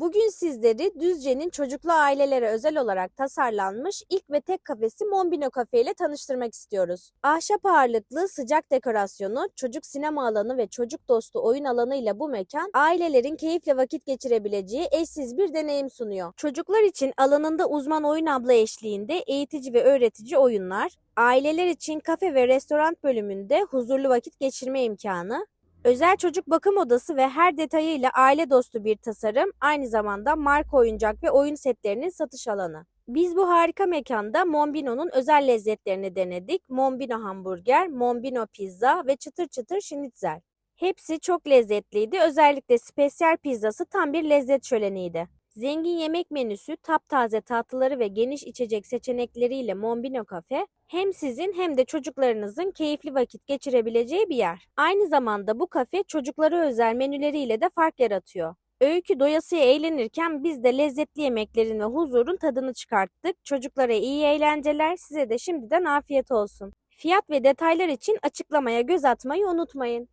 Bugün sizleri Düzce'nin çocuklu ailelere özel olarak tasarlanmış ilk ve tek kafesi Mombino Cafe ile tanıştırmak istiyoruz. Ahşap ağırlıklı sıcak dekorasyonu, çocuk sinema alanı ve çocuk dostu oyun alanı ile bu mekan ailelerin keyifle vakit geçirebileceği eşsiz bir deneyim sunuyor. Çocuklar için alanında uzman oyun abla eşliğinde eğitici ve öğretici oyunlar, aileler için kafe ve restoran bölümünde huzurlu vakit geçirme imkanı, Özel çocuk bakım odası ve her detayıyla aile dostu bir tasarım, aynı zamanda marka oyuncak ve oyun setlerinin satış alanı. Biz bu harika mekanda Mombino'nun özel lezzetlerini denedik. Mombino hamburger, Mombino pizza ve çıtır çıtır şinitzel. Hepsi çok lezzetliydi. Özellikle spesiyel pizzası tam bir lezzet şöleniydi. Zengin yemek menüsü, taptaze tatlıları ve geniş içecek seçenekleriyle Mombino Cafe hem sizin hem de çocuklarınızın keyifli vakit geçirebileceği bir yer. Aynı zamanda bu kafe çocuklara özel menüleriyle de fark yaratıyor. Öykü doyasıya eğlenirken biz de lezzetli yemeklerin ve huzurun tadını çıkarttık. Çocuklara iyi eğlenceler, size de şimdiden afiyet olsun. Fiyat ve detaylar için açıklamaya göz atmayı unutmayın.